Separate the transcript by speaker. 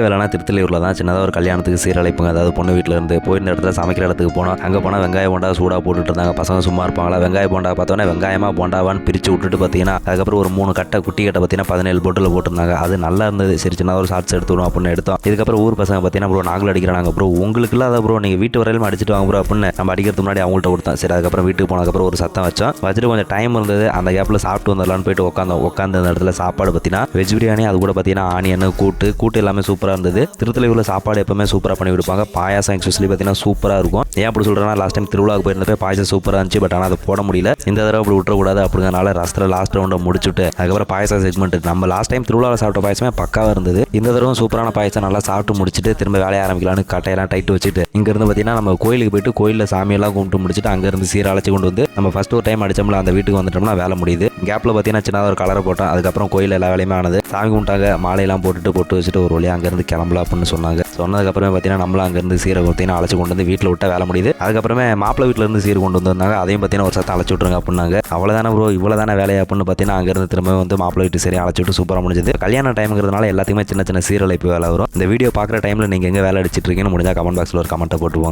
Speaker 1: வேலைனா திருத்தலையூரில் தான் சின்னதாக ஒரு கல்யாணத்துக்கு சீரழைப்புங்க. அதாவது பொண்ணு வீட்டில் இருந்து போயிருந்த இடத்துல சமைக்கிற இடத்துக்கு போனோம் அங்கே போனால் வெங்காய போண்டா சூடாக போட்டுட்டு இருந்தாங்க. பசங்க சும்மா இருப்பாங்களா? வெங்காய போண்டா பார்த்தோன்னே வெங்காயமாக போண்டாவான்னு பிரித்து விட்டுட்டு பார்த்தீங்கன்னா அதுக்கப்புறம் ஒரு மூணு கட்டை குட்டி கட்டை பார்த்தீங்கன்னா பதினேழு போட்டில் போட்டிருந்தாங்க. அது நல்லா இருந்தது. சரி சின்னதாக ஒரு ஷார்ட்ஸ் எடுத்துடும் அப்படின்னு எடுத்தோம். இதுக்கப்புறம் ஊர் பசங்க பார்த்தீங்கன்னா ப்ரோ நாங்களும் அடிக்கிறாங்க. ப்ரோ உங்களுக்கு இல்லாத ப்ரோ நீங்கள் வீட்டு வரையிலும் அடிச்சிட்டு வாங்க ப்ரோ அப்படின்னு நம்ம அடிக்கிறதுக்கு முன்னாடி அவங்கள்ட்ட கொடுத்தோம். சரி அதுக்கப்புறம் வீட்டுக்கு போனதுக்கப்புறம் ஒரு சத்தம் வச்சோம். வச்சுட்டு கொஞ்சம் டைம் இருந்தது. அந்த கேப்பில் சாப்பிட்டு வந்துடலான்னு போயிட்டு உட்காந்தோம் உட்காந்து அந்த இடத்துல சாப்பாடு பார்த்தீங்கன்னா வெஜ் பிரியாணி அது கூட பார்த்தீங்கன்னா ஆனியன் கூட்டு. கூட்டு எல்லாமே சூப்பர் சூப்பராக இருந்தது. திருத்தலையூரில் சாப்பாடு எப்பவுமே சூப்பராக பண்ணி கொடுப்பாங்க. பாயாசம் எக்ஸ்பெஷலி பார்த்தீங்கன்னா சூப்பராக இருக்கும். ஏன் அப்படி சொல்கிறேன்னா லாஸ்ட் டைம் திருவிழாவுக்கு போயிருந்தப்ப பாயசம் சூப்பராக இருந்துச்சு பட் ஆனால் அதை போட முடியல. இந்த தடவை அப்படி விட்டுறக்கூடாது. அப்படிங்கிறனால ரசத்தில் லாஸ்ட் ரவுண்டை முடிச்சுட்டு அதுக்கப்புறம் பாயசம் செக்மெண்ட் நம்ம லாஸ்ட் டைம் திருவிழாவில் சாப்பிட்ட பாயசமே பக்காவாக இருந்தது. இந்த தடவை சூப்பரான பாயசம் நல்லா சாப்பிட்டு முடிச்சுட்டு திரும்ப வேலையை ஆரம்பிக்கலாம்னு கட்டையெல்லாம் டைட்டு வச்சுட்டு இங்கேருந்து பார்த்தீங்கன்னா நம்ம கோயிலுக்கு போயிட்டு கோயிலில் சாமியெல்லாம் கும்பிட்டு முடிச்சுட்டு அங்கேருந்து சீர அழைச்சி கொண்டு வந்து நம்ம ஃபஸ்ட் ஒரு டைம் அடிச்சோம்ல அந்த வீட்டுக்கு வந்துட்டோம்னா வேலை முடியுது. கேப்பில் பார்த்தீங்கன்னா சின்னதாக ஒரு கலரை போட்டோம் அதுக்கப்புறம் கோயில் எல்லா வேலையுமே ஆனது. சாமி கும்பிட்டாங்க. மாலையெல்லாம் போட்டுட்டு போட்டு வச்சுட்டு ஒரு வழியாக அங்கேருந்து கிளம்பலாம் அப்படின்னு சொன்னாங்க. சொன்னதுக்கப்புறமே பார்த்தீங்கன்னா நம்மளும் அங்கேருந்து சீரை பார்த்தீங்கன்னா அழைச்சி கொண்டு வந்து வீட்டில் விட்டால் வேலை முடியுது. அதுக்கப்புறமே மாப்பிள்ளை வீட்டிலேருந்து சீர் கொண்டு வந்திருந்தாங்க. அதையும் பார்த்தீங்கன்னா ஒரு சத்தம் அழைச்சி விட்ருங்க அப்படின்னாங்க. அவ்வளோதானே ப்ரோ இவ்வளோ தானே வேலை அப்படின்னு பார்த்தீங்கன்னா அங்கேருந்து திரும்ப வந்து மாப்பிள்ளை வீட்டு சரி அழைச்சி விட்டு சூப்பராக முடிஞ்சது. கல்யாண டைம்ங்கிறதுனால எல்லாத்துக்குமே சின்ன சின்ன சீரழைப்பு வேலை வரும். இந்த வீடியோ பார்க்குற டைமில் நீங்கள் எங்கே வேலை அடிச்சிட்டு இருக்கீங்கன்னு முடிஞ்சால் கமெண்ட் பாக்ஸில் ஒரு கமெண்ட்டை போட்டுவாங்க